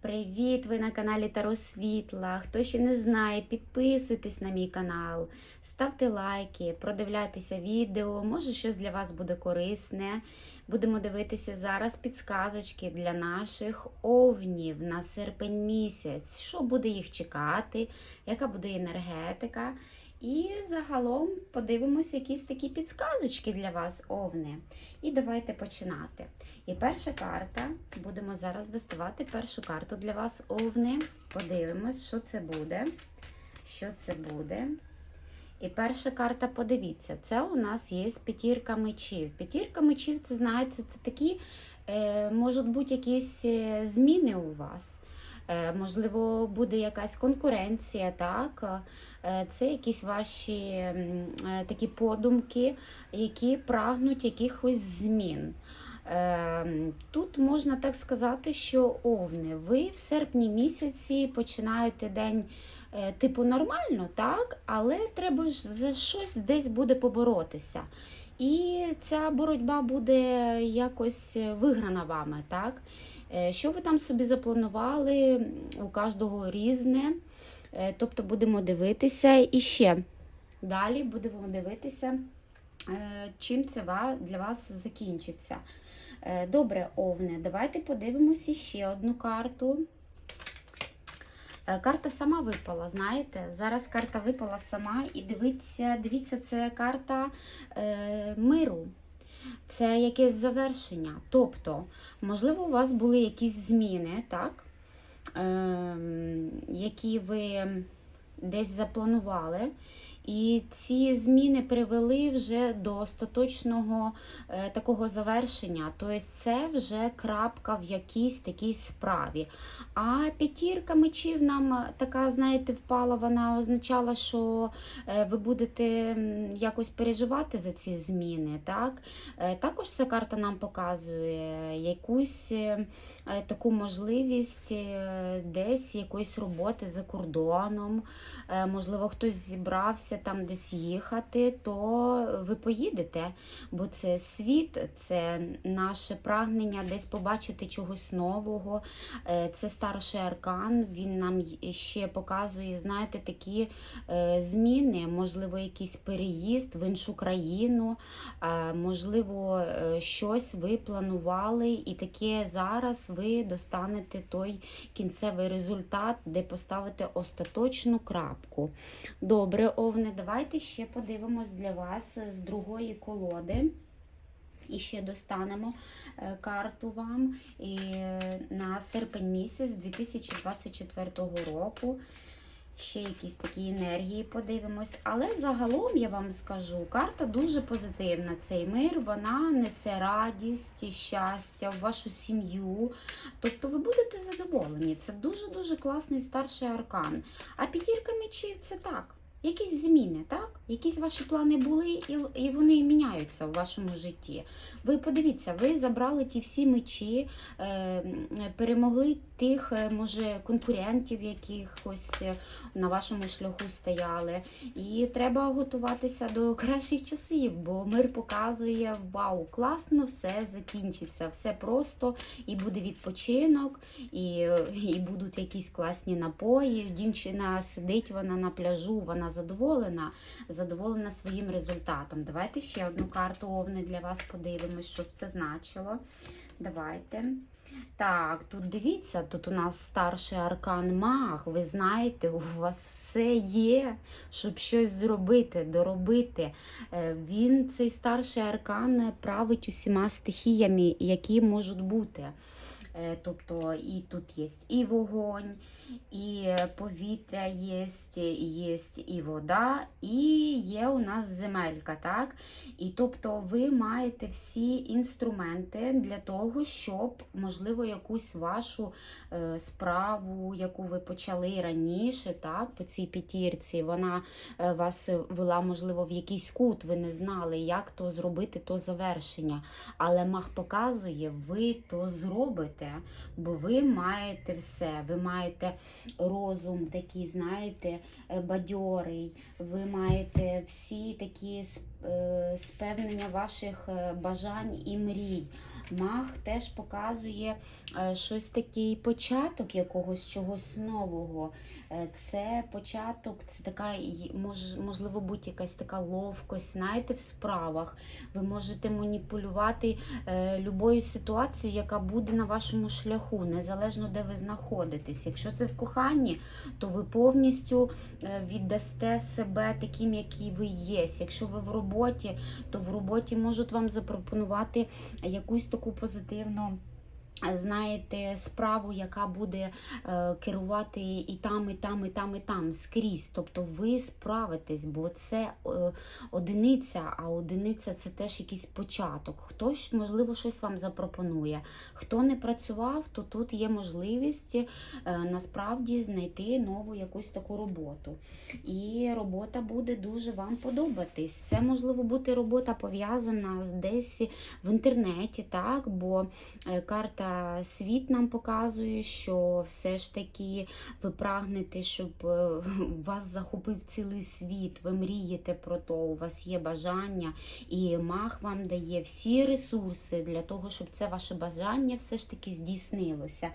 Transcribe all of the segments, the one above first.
Привіт! Ви на каналі Таро Світла. Хто ще не знає, підписуйтесь на мій канал, ставте лайки, продивляйтеся відео. Може, щось для вас буде корисне. Будемо дивитися зараз підсказочки для наших овнів на серпень місяць. Що буде їх чекати, яка буде енергетика. І загалом подивимося якісь такі підсказочки для вас, овни. І давайте починати. І перша карта, будемо зараз доставати першу карту для вас, овни. Подивимось, що це буде. Що це буде. І перша карта, подивіться, це у нас є п'ятірка мечів. П'ятірка мечів, це знаєте, це такі е, можуть бути якісь е, зміни у вас. Е, Можливо, буде якась конкуренція, так? Е, Це якісь ваші е, такі подумки, які прагнуть якихось змін. Тут можна так сказати, що овни, ви в серпні місяці починаєте день типу нормально, так? але треба ж за щось десь буде поборотися. І ця боротьба буде якось виграна вами, так? Е, Що ви там собі запланували? У кожного різне. Е, Тобто будемо дивитися і ще далі будемо дивитися, е, чим це для вас закінчиться. Добре, Овне, давайте подивимося ще одну карту. Карта сама випала, знаєте? Зараз карта випала сама, і дивіться, дивіться, це карта е, миру. Це якесь завершення. Тобто, можливо, у вас були якісь зміни, так? Е, які ви десь запланували. І ці зміни привели вже до остаточного е, такого завершення. Тобто це вже крапка в якійсь такій справі. А п'ятірка мечів нам така, знаєте, впала, вона означала, що е, ви будете якось переживати за ці зміни. Так? Е, Також ця карта нам показує якусь таку можливість десь якоїсь роботи за кордоном. Можливо, хтось зібрався там десь їхати, то ви поїдете, бо це світ, це наше прагнення десь побачити чогось нового. Е, Це старший аркан, він нам ще показує, знаєте, такі е, зміни, можливо, якийсь переїзд в іншу країну, е, можливо, щось ви планували, і таке зараз ви достанете той кінцевий результат, де поставите остаточну крапку. Добре, Овне, давайте ще подивимось для вас з другої колоди. І ще достанемо е, карту вам і е, на серпень місяць 2024 року. Ще якісь такі енергії подивимось. Але загалом я вам скажу, карта дуже позитивна. Цей мир, вона несе радість щастя в вашу сім'ю. Тобто ви будете задоволені. Це дуже-дуже класний старший аркан. А п'ятірка мечів це так. Якісь зміни, так? Якісь ваші плани були, і, вони міняються в вашому житті. Ви подивіться, ви забрали ті всі мечі, е, перемогли тих, е, може, конкурентів, якихось е, на вашому шляху стояли. І треба готуватися до кращих часів, бо мир показує: вау, класно, все закінчиться, все просто, і буде відпочинок, і, і будуть якісь класні напої. Дівчина сидить вона на пляжу, вона задоволена, задоволена своїм результатом. Давайте ще одну карту овни для вас подивимось, що це значило. Давайте. Так, тут дивіться, тут у нас старший аркан маг. Ви знаєте, у вас все є, щоб щось зробити, доробити. Е, Він, цей старший аркан, править усіма стихіями, які можуть бути. Е, Тобто і тут є і вогонь, і повітря є, є і вода, і є у нас земелька. так? І тобто ви маєте всі інструменти для того, щоб, можливо, якусь вашу е, справу, яку ви почали раніше, так, по цій п'ятірці, вона е, вас вела, можливо, в якийсь кут, ви не знали, як то зробити, то завершення. Але маг показує, ви то зробите, бо ви маєте все. Ви маєте розум такий, знаєте, е, бадьорий, ви маєте всі такі е, спевнення ваших е, бажань і мрій. Мах теж показує е, щось такий початок якогось чогось нового. Е, Це початок, це така можливо бути якась така ловкость, знаєте, в справах. Ви можете маніпулювати е, любою ситуацією, яка буде на вашому шляху, незалежно де ви знаходитесь. Якщо це в коханні, то ви повністю віддасте себе таким, який ви є. Якщо ви в роботі, то в роботі можуть вам запропонувати якусь таку позитивну. Знаєте, справу, яка буде е, керувати і там, і там, і там, і там скрізь. Тобто ви справитесь, бо це е, одиниця, а одиниця це теж якийсь початок. Хтось, можливо, щось вам запропонує. Хто не працював, то тут є можливість е, насправді знайти нову якусь таку роботу. І робота буде дуже вам подобатись. Це можливо бути робота пов'язана з десь в інтернеті, так? бо карта світ нам показує, що все ж таки ви прагнете, щоб е, вас захопив цілий світ, ви мрієте про то, у вас є бажання, і мах вам дає всі ресурси для того, щоб це ваше бажання все ж таки здійснилося.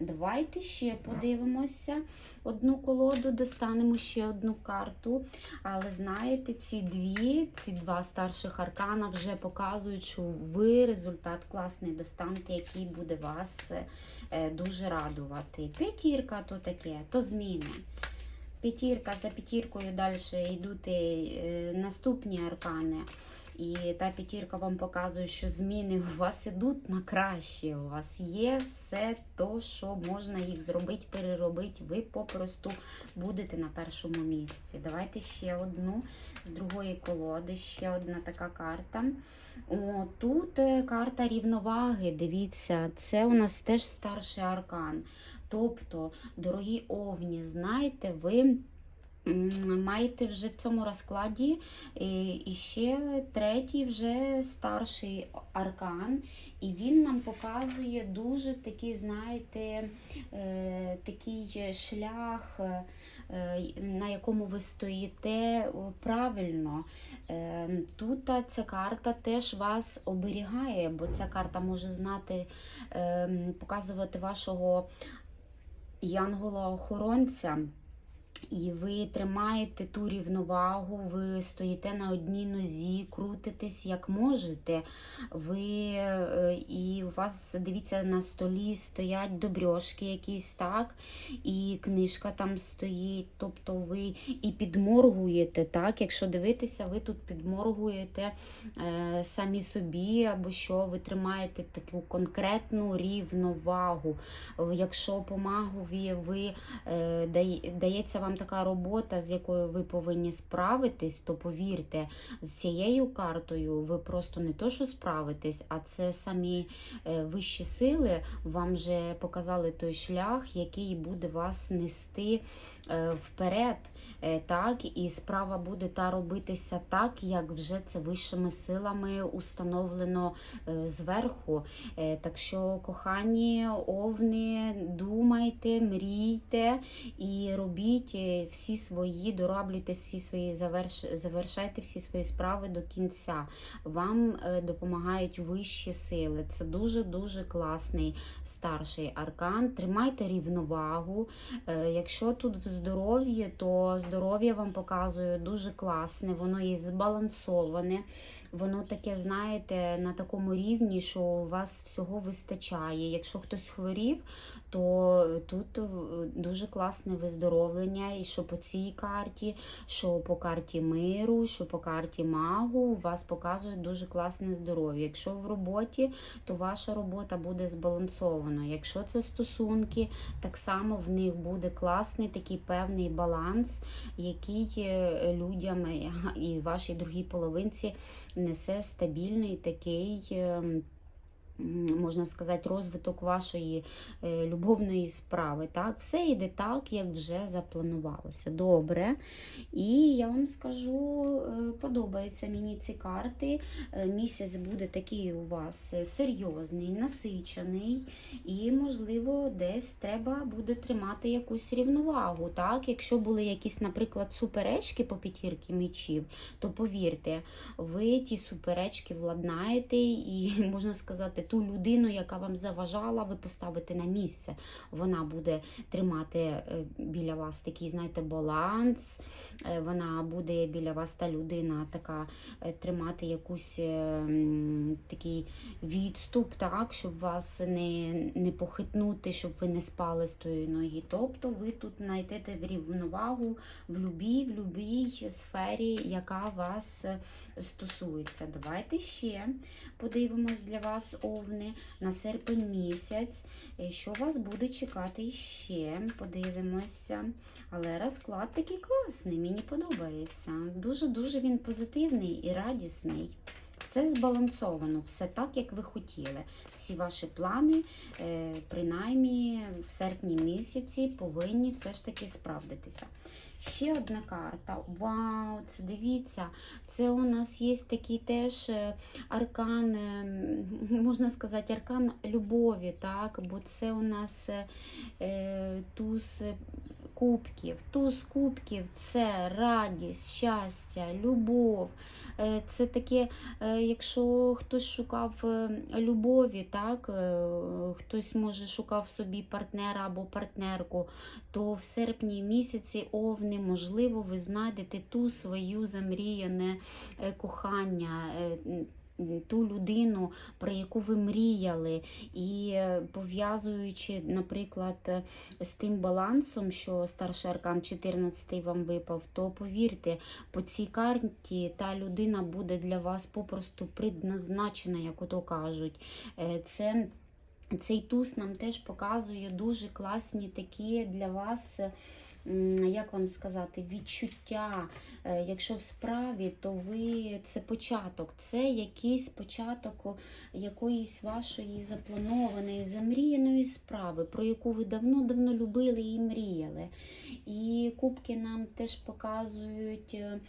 Давайте ще подивимося одну колоду, достанемо ще одну карту. Але знаєте, ці дві, ці два старших аркана вже показують, що ви результат класний достанете, який буде вас е, дуже радувати. П'ятірка то таке, то зміни. П'ятірка за п'ятіркою далі йдуть е, наступні аркани. І та п'ятірка вам показує, що зміни у вас ідуть на краще. У вас є все то, що можна їх зробити, переробити. Ви попросту будете на першому місці. Давайте ще одну з другої колоди, ще одна така карта. О, тут е, карта рівноваги. Дивіться, це у нас теж старший аркан. Тобто, дорогі овні, знаєте, ви. Маєте вже в цьому розкладі і ще третій вже старший аркан, і він нам показує дуже такий, знаєте, е, такий шлях, е, на якому ви стоїте правильно. Е, Тут ця карта теж вас оберігає, бо ця карта може знати, е, показувати вашого янгола-охоронця. І ви тримаєте ту рівновагу, ви стоїте на одній нозі, крутитесь як можете. Ви е, і у вас, дивіться, на столі стоять добрьошки якісь, так, і книжка там стоїть. Тобто ви і підморгуєте, так, якщо дивитися, ви тут підморгуєте е, самі собі, або що ви тримаєте таку конкретну рівновагу. Якщо по магові ви е, дає- дається вам така робота, з якою ви повинні справитись, то повірте, з цією картою ви просто не то, що справитесь, а це самі е, вищі сили вам вже показали той шлях, який буде вас нести вперед. Е, Так, і справа буде та робитися так, як вже це вищими силами установлено е, зверху. Е, Так що, кохані овни, думайте, мрійте і робіть е, всі свої, дороблюйте всі свої заверш... завершайте всі свої справи до кінця. Вам е, допомагають вищі сили. Це дуже дуже класний старший аркан. Тримайте рівновагу. Е, Якщо тут в здоров'ї, то здоров'я вам показує дуже класне, воно є збалансоване. Воно таке, знаєте, на такому рівні, що у вас всього вистачає. Якщо хтось хворів, то тут е, дуже класне виздоровлення, і що по цій карті, що по карті миру, що по карті магу, у вас показують дуже класне здоров'я. Якщо в роботі, то ваша робота буде збалансована. Якщо це стосунки, так само в них буде класний такий певний баланс, який е, людям е, і вашій другій половинці несе стабільний такий. Можна сказати, розвиток вашої е, любовної справи. Так? Все йде так, як вже запланувалося. Добре. І я вам скажу, е, подобаються мені ці карти. Е, Місяць буде такий у вас серйозний, насичений, і, можливо, десь треба буде тримати якусь рівновагу. Так? Якщо були якісь, наприклад, суперечки по п'ятірки мечів, то повірте, ви ті суперечки владнаєте і, можна сказати, ту людину, яка вам заважала, ви поставите на місце. Вона буде тримати е, біля вас такий, знаєте, баланс. Е, Вона буде біля вас та людина така е, тримати якусь такий відступ, так, щоб вас не, не похитнути, щоб ви не спали з тої ноги. Тобто ви тут знайдете рівновагу в любій, в любій сфері, яка вас стосується. Давайте ще подивимось для вас, овни, на серпень місяць. Е, Що вас буде чекати ще? Подивимося. Але розклад такий класний, мені подобається. Дуже-дуже він позитивний і радісний. Все збалансовано, все так, як ви хотіли. Всі ваші плани, е, принаймні в серпні місяці, повинні все ж таки справдитися. Ще одна карта. Вау, це дивіться, це у нас є такий теж е, аркан, е, можна сказати, аркан любові, так? бо це у нас е, туз кубків. Туз кубків це радість, щастя, любов. Е, Це таке, е, якщо хтось шукав е, любові, так, хтось може шукав собі партнера або партнерку, то в серпні місяці овни, можливо, ви знайдете ту свою замріяне кохання. Ту людину, про яку ви мріяли, і е, пов'язуючи, наприклад, е, з тим балансом, що старший аркан 14 вам випав, то повірте, по цій карті та людина буде для вас попросту предназначена, як ото кажуть. Е, Це цей туз нам теж показує дуже класні такі для вас. Як вам сказати, відчуття. Е, Якщо в справі, то ви це початок, це якийсь початок якоїсь вашої запланованої, замріяної справи, про яку ви давно-давно любили і мріяли. І кубки нам теж показують е,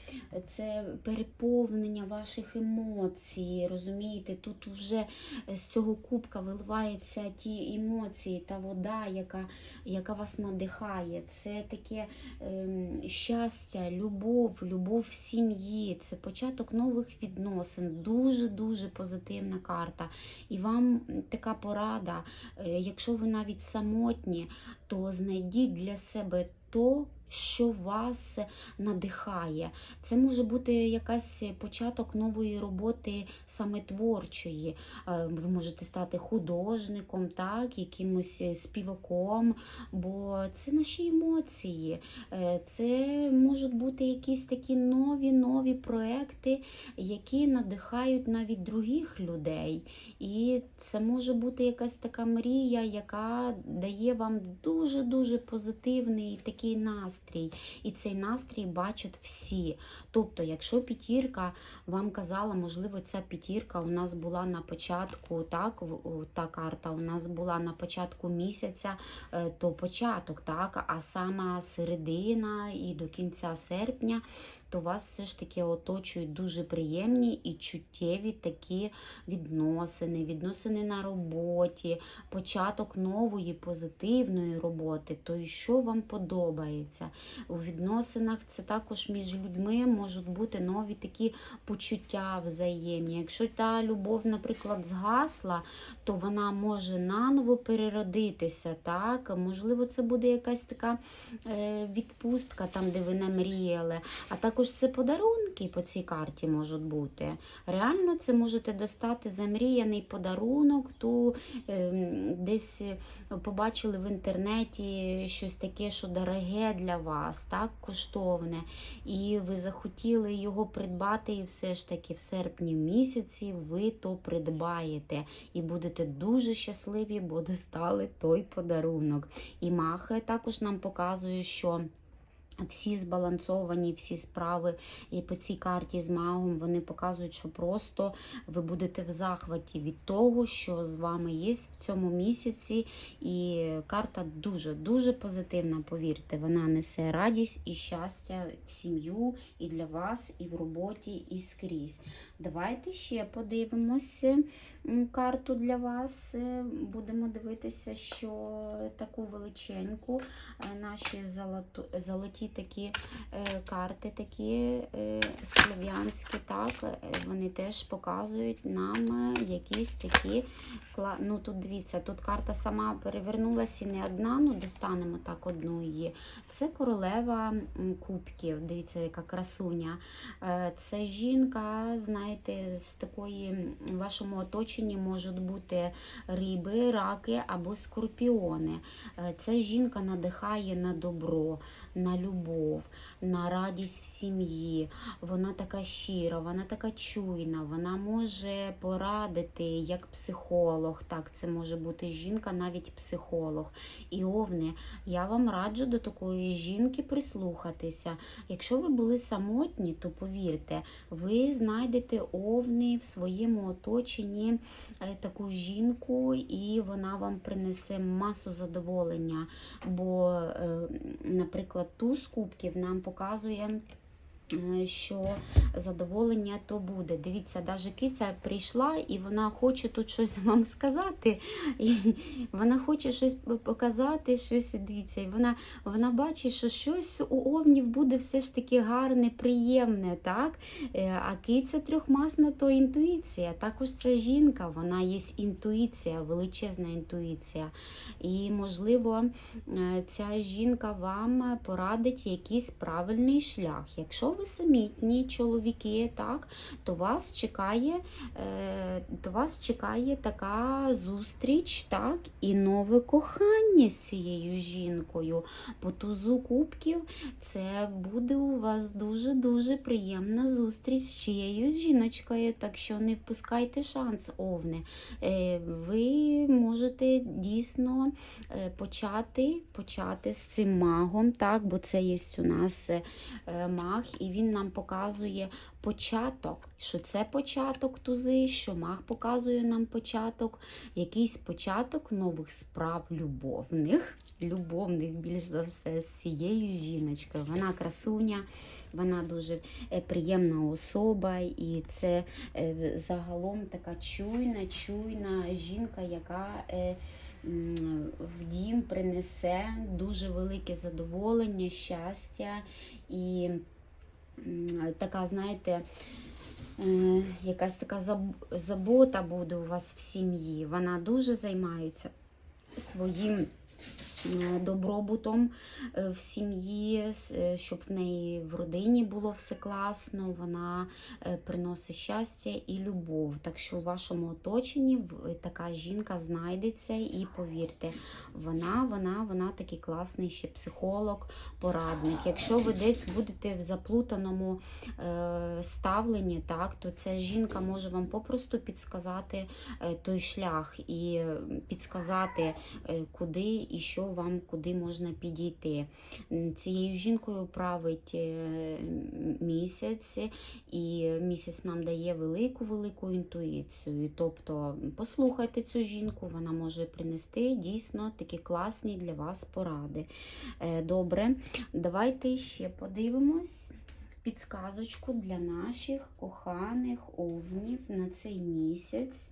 це переповнення ваших емоцій. Розумієте, тут вже з цього кубка виливаються ті емоції, та вода, яка, яка вас надихає. Це таке ем, щастя, любов, любов сім'ї. Це початок нових відносин. Дуже-дуже позитивна карта. І вам така порада, е, якщо ви навіть самотні, то знайдіть для себе то, що вас надихає. Це може бути якась початок нової роботи саме творчої. Е, Ви можете стати художником, так, якимось співаком, бо це наші емоції. Е, Це можуть бути якісь такі нові нові проекти, які надихають навіть других людей. І це може бути якась така мрія, яка дає вам дуже-дуже позитивний такий настрій. І цей настрій бачать всі. Тобто, якщо п'ятірка вам казала, можливо, ця п'ятірка у нас була на початку, так, та карта у нас була на початку місяця, е, то початок, так, а саме середина і до кінця серпня, то вас все ж таки оточують дуже приємні і чуттєві такі відносини, відносини на роботі, початок нової позитивної роботи, то і що вам подобається. У відносинах це також між людьми можуть бути нові такі почуття взаємні. Якщо та любов, наприклад, згасла, то вона може наново переродитися. Так? Можливо, це буде якась така е, відпустка, там, де ви намріяли. А також це подарунки по цій карті можуть бути. Реально, це можете достати замріяний подарунок, ту ем, десь е, побачили в інтернеті щось таке, що дороге для вас, так, коштовне, і ви захотіли його придбати, і все ж таки в серпні місяці ви то придбаєте і будете дуже щасливі, бо достали той подарунок. І Махе також нам показує, що всі збалансовані, всі справи і по цій карті з магом вони показують, що просто ви будете в захваті від того, що з вами є в цьому місяці. І карта дуже-дуже позитивна, повірте. Вона несе радість і щастя в сім'ю, і для вас, і в роботі, і скрізь. Давайте ще подивимося карту для вас. Е, Будемо дивитися, що таку величеньку е, наші золото- золоті такі е, карти, такі слов'янські, так, вони теж показують нам якісь такі. Ну тут дивіться, тут карта сама перевернулася і не одна, ну достанемо так одну її. Це королева кубків. Дивіться, яка красуня. Це жінка, знаєте, з такої в вашому оточенні можуть бути риби, раки або скорпіони. Е, Ця жінка надихає на добро, на любов, на радість в сім'ї. Вона така щира, вона така чуйна, вона може порадити як психолог. Так, це може бути жінка, навіть психолог. І овни, я вам раджу до такої жінки прислухатися. Якщо ви були самотні, то повірте, ви знайдете овни в своєму оточенні е, таку жінку, і вона вам принесе масу задоволення. Бо, е, наприклад, туз кубків нам показує. Е, Що задоволення то буде. Дивіться, навіть киця прийшла і вона хоче тут щось вам сказати. І вона хоче щось показати, щось дивіться. І вона, вона бачить, що щось у овнів буде все ж таки гарне, приємне. так? Е, А киця трьохмасна то інтуїція. Також це жінка, вона є інтуїція, величезна інтуїція. І, можливо, е, ця жінка вам порадить якийсь правильний шлях. Якщо ви самітні чоловіки, так, то вас чекає, е, то вас чекає така зустріч, так, і нове кохання з цією жінкою. По тузу кубків це буде у вас дуже-дуже приємна зустріч з чиєюсь жіночкою, так що не впускайте шанс, овни. Е, Ви можете дійсно е, почати, почати з цим магом, так, бо це є у нас е, маг, і він нам показує початок, що це початок тузи, що маг показує нам початок, якийсь початок нових справ любовних, любовних більш за все, з цією жіночкою. Вона красуня, вона дуже е, приємна особа, і це е, загалом така чуйна, чуйна жінка, яка е, в дім принесе дуже велике задоволення, щастя. І така, знаєте, е, якась така заб- забота буде у вас в сім'ї. Вона дуже займається своїм добробутом е, в сім'ї, е, щоб в неї в родині було все класно. Вона е, приносить щастя і любов. Так що у вашому оточенні така жінка знайдеться, і повірте, вона, вона, вона такий класний ще психолог, порадник. Якщо ви десь будете в заплутаному е, ставленні, так, то ця жінка може вам попросту підсказати е, той шлях і е, підсказати, е, куди і що вам куди можна підійти. Цією жінкою править е, місяць, і місяць нам дає велику велику інтуїцію. Тобто послухайте цю жінку, вона може принести дійсно такі класні для вас поради. Е, Добре, давайте ще подивимось підсказочку для наших коханих овнів на цей місяць.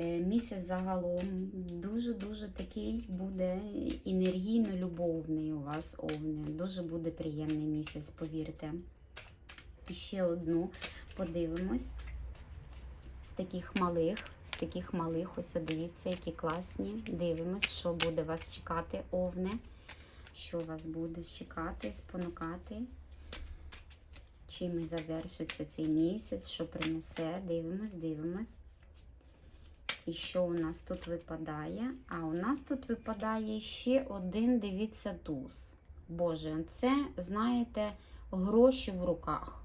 Е, Місяць загалом дуже-дуже такий буде енергійно-любовний у вас овни. Дуже буде приємний місяць, повірте. І ще одну подивимось. З таких малих, з таких малих, ось дивіться, які класні. Дивимось, що буде вас чекати, овни. Що вас буде чекати, спонукати. Чим завершиться цей місяць, що принесе. Дивимось, дивимось. І що у нас тут випадає? А у нас тут випадає ще один, дивіться, туз. Боже, це, знаєте, гроші в руках.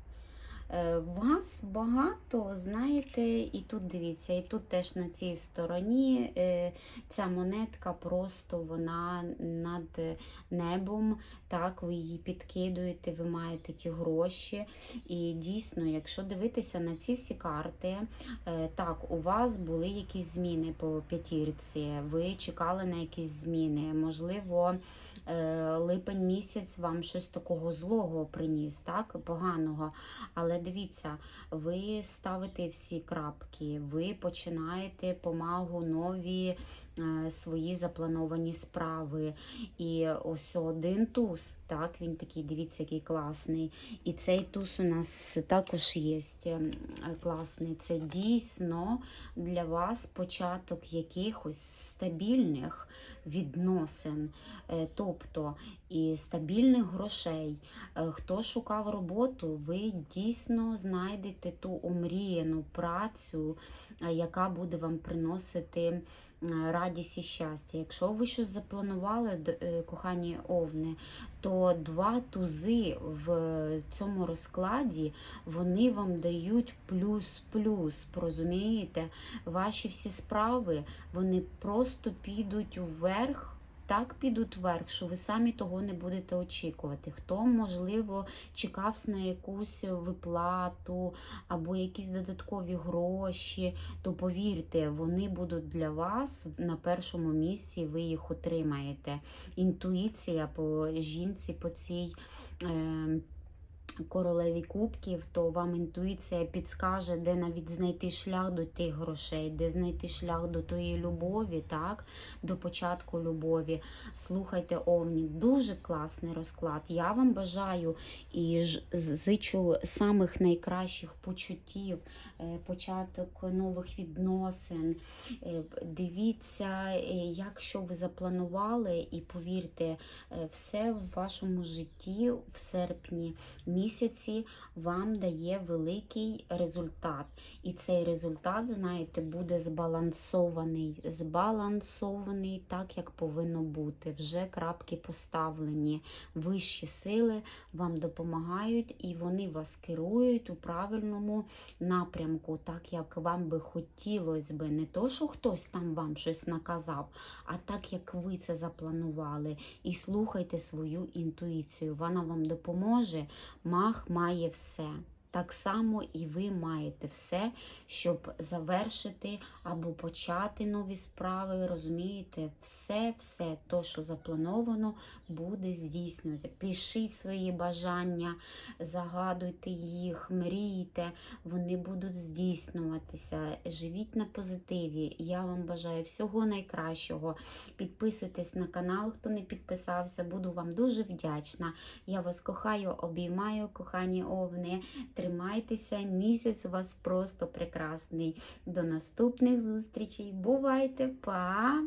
Е, Вас багато, знаєте, і тут дивіться, і тут теж на цій стороні е, ця монетка просто вона над небом. Так, ви її підкидуєте, ви маєте ті гроші. І дійсно, якщо дивитися на ці всі карти, е, так, у вас були якісь зміни по п'ятірці, ви чекали на якісь зміни. Можливо, липень місяць вам щось такого злого приніс, так, поганого. Але дивіться, ви ставите всі крапки, ви починаєте помагу нові е, свої заплановані справи. І ось один туз, так, він такий, дивіться, який класний. І цей туз у нас також є ем, класний. Це дійсно для вас початок якихось стабільних відносин, Е, тобто і стабільних грошей. Е, Хто шукав роботу, ви дійсно знайдете ту омріяну працю, е, яка буде вам приносити радість і щастя. Якщо ви щось запланували, е, кохані овни, то два тузи в цьому розкладі вони вам дають плюс-плюс. Розумієте? Ваші всі справи вони просто підуть вверх. Так підуть вверх, що ви самі того не будете очікувати. Хто, можливо, чекав на якусь виплату або якісь додаткові гроші, то повірте, вони будуть для вас на першому місці, ви їх отримаєте. Інтуїція по жінці, по цій. Е- Королеві кубків, то вам інтуїція підскаже, де навіть знайти шлях до тих грошей, де знайти шлях до тої любові, так, до початку любові. Слухайте, Овні, дуже класний розклад. Я вам бажаю і зичу самих найкращих почуттів, е, початок нових відносин. Е, Дивіться, е, як що ви запланували, і повірте, все в вашому житті в серпні місяці вам дає великий результат. І цей результат, знаєте, буде збалансований, збалансований так, як повинно бути. Вже крапки поставлені. Вищі сили вам допомагають і вони вас керують у правильному напрямку, так як вам би хотілося би. Не то, що хтось там вам щось наказав, а так, як ви це запланували. І слухайте свою інтуїцію. Вона вам допоможе. Мах має все. Так само і ви маєте все, щоб завершити або почати нові справи. Розумієте, все, все, то, що заплановано, буде здійснювати. Пишіть свої бажання, загадуйте їх, мрійте, вони будуть здійснюватися. Живіть на позитиві. Я вам бажаю всього найкращого. Підписуйтесь на канал, хто не підписався, буду вам дуже вдячна. Я вас кохаю, обіймаю, кохані овни. Тримайтеся, місяць у вас просто прекрасний. До наступних зустрічей. Бувайте, па!